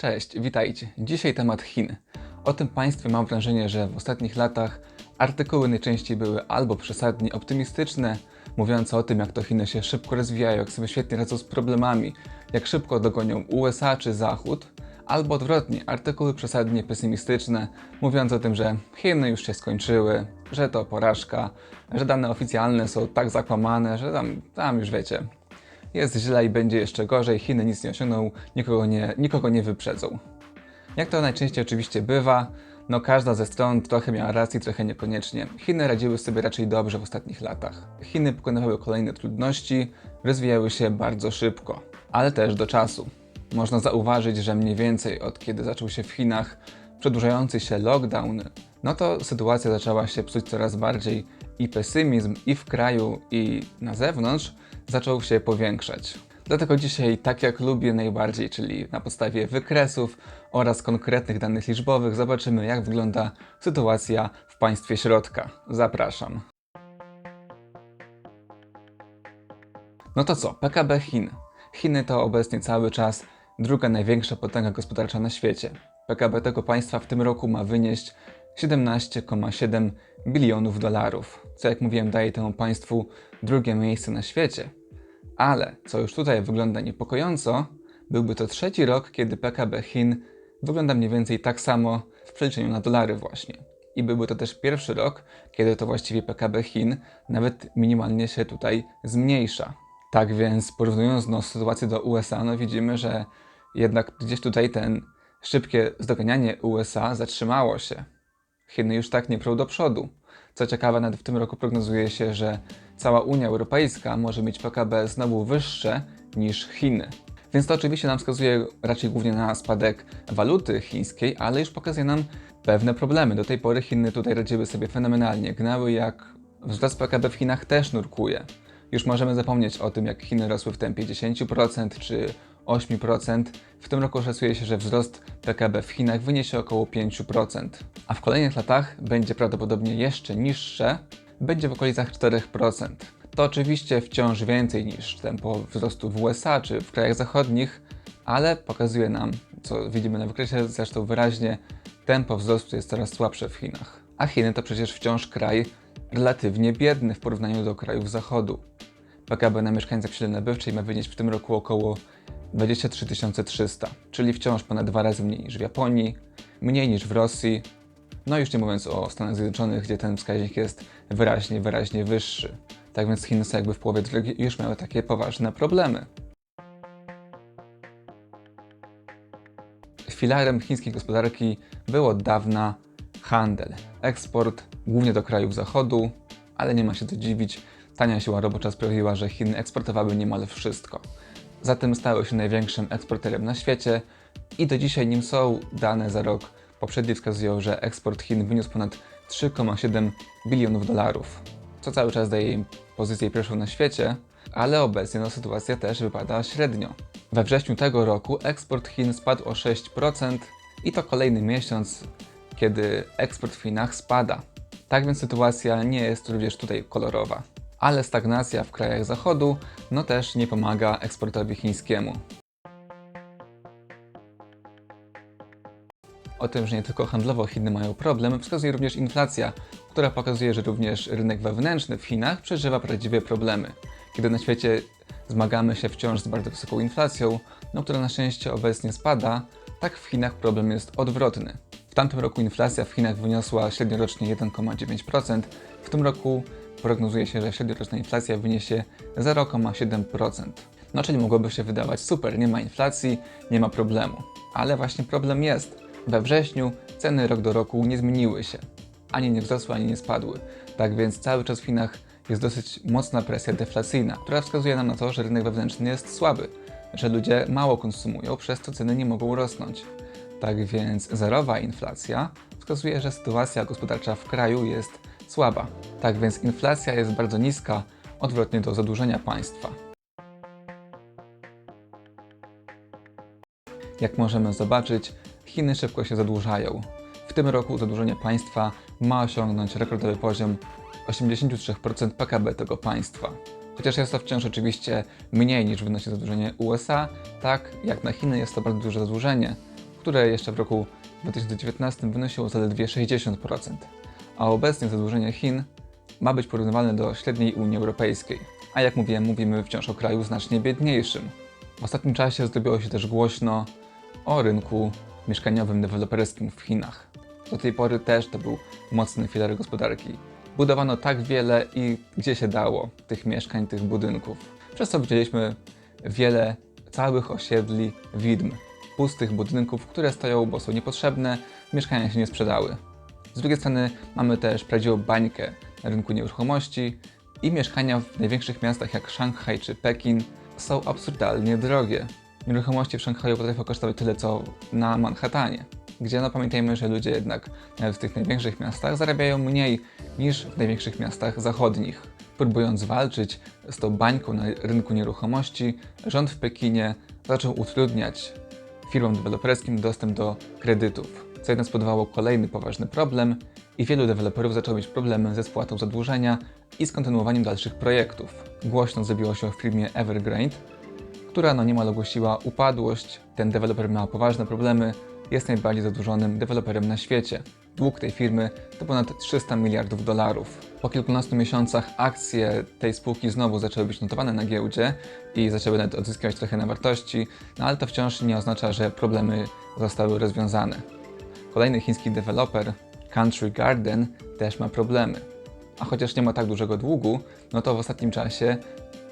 Cześć, witajcie. Dzisiaj temat Chin. O tym państwie mam wrażenie, że w ostatnich latach artykuły najczęściej były albo przesadnie optymistyczne, mówiące o tym, jak to Chiny się szybko rozwijają, jak sobie świetnie radzą z problemami, jak szybko dogonią USA czy Zachód, albo odwrotnie, artykuły przesadnie pesymistyczne, mówiące o tym, że Chiny już się skończyły, że to porażka, że dane oficjalne są tak zakłamane, że tam, tam już wiecie, jest źle i będzie jeszcze gorzej, Chiny nic nie osiągną, nikogo nie, nikogo nie wyprzedzą. Jak to najczęściej oczywiście bywa, no każda ze stron trochę miała racji, trochę niekoniecznie. Chiny radziły sobie raczej dobrze w ostatnich latach. Chiny pokonywały kolejne trudności, rozwijały się bardzo szybko, ale też do czasu. Można zauważyć, że mniej więcej od kiedy zaczął się w Chinach przedłużający się lockdown, no to sytuacja zaczęła się psuć coraz bardziej i pesymizm i w kraju, i na zewnątrz zaczął się powiększać. Dlatego dzisiaj, tak jak lubię najbardziej, czyli na podstawie wykresów oraz konkretnych danych liczbowych, zobaczymy, jak wygląda sytuacja w państwie środka. Zapraszam. No to co? PKB Chin. Chiny to obecnie cały czas druga największa potęga gospodarcza na świecie. PKB tego państwa w tym roku ma wynieść 17,7 bilionów dolarów, co jak mówiłem daje temu państwu drugie miejsce na świecie. Ale, co już tutaj wygląda niepokojąco, byłby to trzeci rok, kiedy PKB Chin wygląda mniej więcej tak samo w przeliczeniu na dolary właśnie. I byłby to też pierwszy rok, kiedy to właściwie PKB Chin nawet minimalnie się tutaj zmniejsza. Tak więc porównując no, sytuację do USA, no widzimy, że jednak gdzieś tutaj ten szybkie zdoganianie USA zatrzymało się. Chiny już tak nie prą do przodu. Co ciekawe, nawet w tym roku prognozuje się, że cała Unia Europejska może mieć PKB znowu wyższe niż Chiny. Więc to oczywiście nam wskazuje raczej głównie na spadek waluty chińskiej, ale już pokazuje nam pewne problemy. Do tej pory Chiny tutaj radziły sobie fenomenalnie. Gnały jak wzrost PKB w Chinach też nurkuje. Już możemy zapomnieć o tym, jak Chiny rosły w tempie 10% czy 8%. W tym roku szacuje się, że wzrost PKB w Chinach wyniesie około 5%, a w kolejnych latach będzie prawdopodobnie jeszcze niższe, będzie w okolicach 4%. To oczywiście wciąż więcej niż tempo wzrostu w USA czy w krajach zachodnich, ale pokazuje nam, co widzimy na wykresie zresztą wyraźnie, tempo wzrostu jest coraz słabsze w Chinach. A Chiny to przecież wciąż kraj relatywnie biedny w porównaniu do krajów zachodu. PKB na mieszkańca w nabywczej ma wynieść w tym roku około 23 300, czyli wciąż ponad dwa razy mniej niż w Japonii, mniej niż w Rosji, no już nie mówiąc o Stanach Zjednoczonych, gdzie ten wskaźnik jest wyraźnie, wyraźnie wyższy. Tak więc Chiny są jakby w połowie drogi już miały takie poważne problemy. Filarem chińskiej gospodarki był od dawna handel. Eksport głównie do krajów zachodu, ale nie ma się co dziwić, tania siła robocza sprawiła, że Chiny eksportowały niemal wszystko. Zatem stały się największym eksporterem na świecie i do dzisiaj nim są dane za rok poprzedni wskazują, że eksport Chin wyniósł ponad 3,7 bilionów dolarów, co cały czas daje im pozycję pierwszą na świecie, ale obecnie no, sytuacja też wypada średnio. We wrześniu tego roku eksport Chin spadł o 6% i to kolejny miesiąc, kiedy eksport w Chinach spada. Tak więc sytuacja nie jest również tutaj kolorowa. Ale stagnacja w krajach zachodu no też nie pomaga eksportowi chińskiemu. O tym, że nie tylko handlowo Chiny mają problem, wskazuje również inflacja, która pokazuje, że również rynek wewnętrzny w Chinach przeżywa prawdziwe problemy. Kiedy na świecie zmagamy się wciąż z bardzo wysoką inflacją, no, która na szczęście obecnie spada, tak w Chinach problem jest odwrotny. W tamtym roku inflacja w Chinach wyniosła średniorocznie 1,9%, w tym roku prognozuje się, że średnioroczna inflacja wyniesie 0,7%. No czyli mogłoby się wydawać super, nie ma inflacji, nie ma problemu. Ale właśnie problem jest. We wrześniu ceny rok do roku nie zmieniły się. Ani nie wzrosły, ani nie spadły. Tak więc cały czas w Chinach jest dosyć mocna presja deflacyjna, która wskazuje nam na to, że rynek wewnętrzny jest słaby, że ludzie mało konsumują, przez to ceny nie mogą rosnąć. Tak więc zerowa inflacja wskazuje, że sytuacja gospodarcza w kraju jest słaba. Tak więc inflacja jest bardzo niska, odwrotnie do zadłużenia państwa. Jak możemy zobaczyć, Chiny szybko się zadłużają. W tym roku zadłużenie państwa ma osiągnąć rekordowy poziom 83% PKB tego państwa. Chociaż jest to wciąż oczywiście mniej niż wynosi zadłużenie USA, tak jak na Chiny jest to bardzo duże zadłużenie, które jeszcze w roku 2019 wynosiło zaledwie 60%, a obecnie zadłużenie Chin ma być porównywalne do średniej Unii Europejskiej. A jak mówiłem, mówimy wciąż o kraju znacznie biedniejszym. W ostatnim czasie zrobiło się też głośno o rynku mieszkaniowym deweloperskim w Chinach. Do tej pory też to był mocny filar gospodarki. Budowano tak wiele i gdzie się dało tych mieszkań, tych budynków. Przez co widzieliśmy wiele całych osiedli widm, pustych budynków, które stoją, bo są niepotrzebne, mieszkania się nie sprzedały. Z drugiej strony mamy też prawdziwą bańkę na rynku nieruchomości i mieszkania w największych miastach jak Szanghaj czy Pekin są absurdalnie drogie. Nieruchomości w Szanghaju potrafią kosztować tyle co na Manhattanie, gdzie no pamiętajmy, że ludzie jednak nawet w tych największych miastach zarabiają mniej niż w największych miastach zachodnich. Próbując walczyć z tą bańką na rynku nieruchomości, rząd w Pekinie zaczął utrudniać firmom deweloperskim dostęp do kredytów, co jednak spowodowało kolejny poważny problem i wielu deweloperów zaczęło mieć problemy ze spłatą zadłużenia i z kontynuowaniem dalszych projektów. Głośno zrobiło się o firmie Evergrande, która no niemal ogłosiła upadłość. Ten deweloper miał poważne problemy, jest najbardziej zadłużonym deweloperem na świecie. Dług tej firmy to ponad 300 miliardów dolarów. Po kilkunastu miesiącach akcje tej spółki znowu zaczęły być notowane na giełdzie i zaczęły nawet odzyskiwać trochę na wartości, no ale to wciąż nie oznacza, że problemy zostały rozwiązane. Kolejny chiński deweloper, Country Garden, też ma problemy. A chociaż nie ma tak dużego długu, no to w ostatnim czasie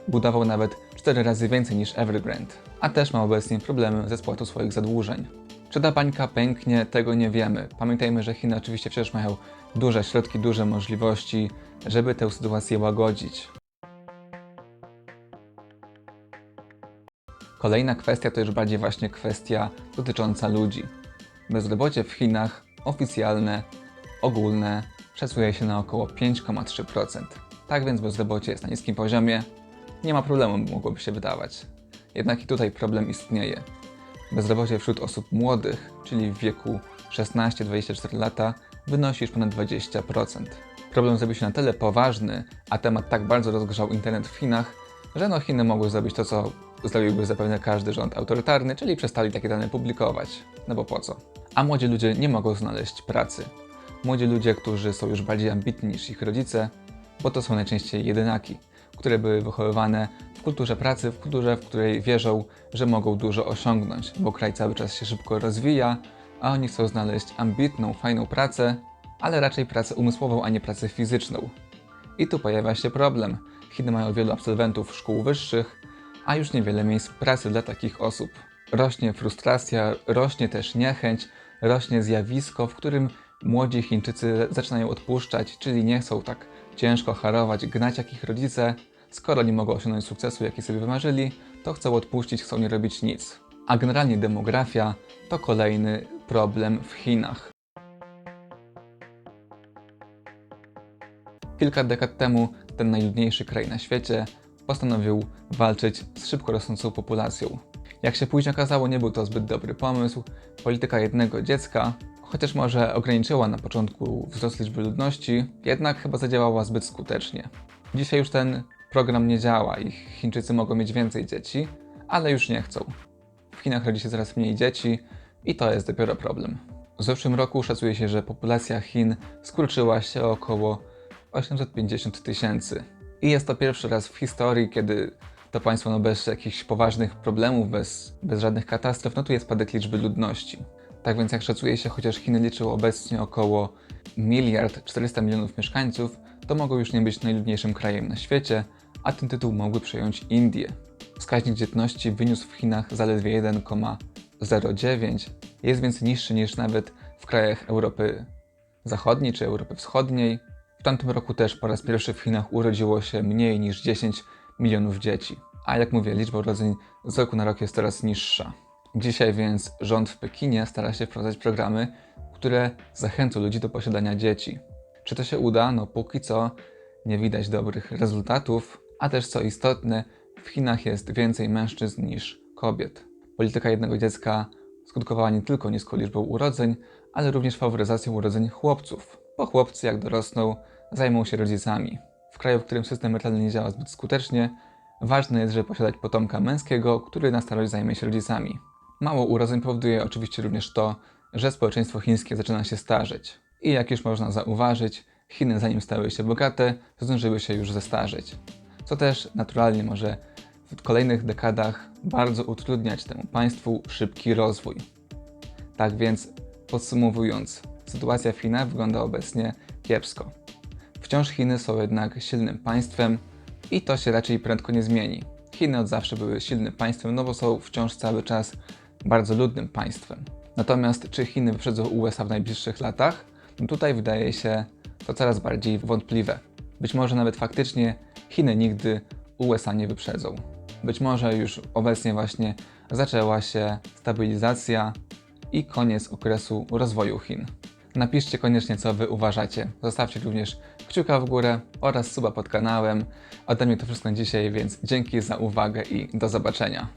budował nawet 4 razy więcej niż Evergrande, a też ma obecnie problemy ze spłatą swoich zadłużeń. Czy ta bańka pęknie, tego nie wiemy. Pamiętajmy, że Chiny oczywiście wciąż mają duże środki, duże możliwości, żeby tę sytuację łagodzić. Kolejna kwestia to już bardziej właśnie kwestia dotycząca ludzi. Bezrobocie w Chinach oficjalne, ogólne szacuje się na około 5,3%. Tak więc bezrobocie jest na niskim poziomie. Nie ma problemu, mogłoby się wydawać. Jednak i tutaj problem istnieje. Bezrobocie wśród osób młodych, czyli w wieku 16-24 lata, wynosi już ponad 20%. Problem zrobił się na tyle poważny, a temat tak bardzo rozgrzał internet w Chinach, że no Chiny mogły zrobić to, co zrobiłby zapewne każdy rząd autorytarny, czyli przestali takie dane publikować. No bo po co? A młodzi ludzie nie mogą znaleźć pracy. Młodzi ludzie, którzy są już bardziej ambitni niż ich rodzice, bo to są najczęściej jedynaki, które były wychowywane w kulturze pracy, w kulturze, w której wierzą, że mogą dużo osiągnąć, bo kraj cały czas się szybko rozwija, a oni chcą znaleźć ambitną, fajną pracę, ale raczej pracę umysłową, a nie pracę fizyczną. I tu pojawia się problem. Chiny mają wielu absolwentów szkół wyższych, a już niewiele miejsc pracy dla takich osób. Rośnie frustracja, rośnie też niechęć, rośnie zjawisko, w którym młodzi Chińczycy zaczynają odpuszczać, czyli nie chcą tak ciężko harować, gnać jak ich rodzice. Skoro nie mogą osiągnąć sukcesu, jaki sobie wymarzyli, to chcą odpuścić, chcą nie robić nic. A generalnie demografia to kolejny problem w Chinach. Kilka dekad temu ten najludniejszy kraj na świecie postanowił walczyć z szybko rosnącą populacją. Jak się później okazało, nie był to zbyt dobry pomysł. Polityka jednego dziecka, chociaż może ograniczyła na początku wzrost liczby ludności, jednak chyba zadziałała zbyt skutecznie. Dzisiaj już ten program nie działa i Chińczycy mogą mieć więcej dzieci, ale już nie chcą. W Chinach rodzi się coraz mniej dzieci i to jest dopiero problem. W zeszłym roku szacuje się, że populacja Chin skurczyła się o około 850 tysięcy. I jest to pierwszy raz w historii, kiedy to państwo no bez jakichś poważnych problemów, bez, bez żadnych katastrof, notuje spadek liczby ludności. Tak więc jak szacuje się, chociaż Chiny liczą obecnie około miliard 400 milionów mieszkańców, to mogą już nie być najludniejszym krajem na świecie, a ten tytuł mogły przejąć Indie. Wskaźnik dzietności wyniósł w Chinach zaledwie 1,09, jest więc niższy niż nawet w krajach Europy Zachodniej czy Europy Wschodniej. Tamtym roku też po raz pierwszy w Chinach urodziło się mniej niż 10 milionów dzieci. A jak mówię, liczba urodzeń z roku na rok jest coraz niższa. Dzisiaj więc rząd w Pekinie stara się wprowadzać programy, które zachęcą ludzi do posiadania dzieci. Czy to się uda? No póki co nie widać dobrych rezultatów, a też co istotne, w Chinach jest więcej mężczyzn niż kobiet. Polityka jednego dziecka skutkowała nie tylko niską liczbą urodzeń, ale również faworyzacją urodzeń chłopców, bo chłopcy jak dorosną zajmą się rodzicami. W kraju, w którym system emerytalny nie działa zbyt skutecznie, ważne jest, żeby posiadać potomka męskiego, który na starość zajmie się rodzicami. Mało urodzeń powoduje oczywiście również to, że społeczeństwo chińskie zaczyna się starzeć. I jak już można zauważyć, Chiny zanim stały się bogate, zdążyły się już zestarzeć. Co też naturalnie może w kolejnych dekadach bardzo utrudniać temu państwu szybki rozwój. Tak więc, podsumowując, sytuacja w Chinach wygląda obecnie kiepsko. Wciąż Chiny są jednak silnym państwem i to się raczej prędko nie zmieni. Chiny od zawsze były silnym państwem, no bo są wciąż cały czas bardzo ludnym państwem. Natomiast czy Chiny wyprzedzą USA w najbliższych latach? No tutaj wydaje się to coraz bardziej wątpliwe. Być może nawet faktycznie Chiny nigdy USA nie wyprzedzą. Być może już obecnie właśnie zaczęła się stabilizacja i koniec okresu rozwoju Chin. Napiszcie koniecznie, co Wy uważacie. Zostawcie również kciuka w górę oraz suba pod kanałem. Ode mnie to wszystko na dzisiaj, więc dzięki za uwagę i do zobaczenia.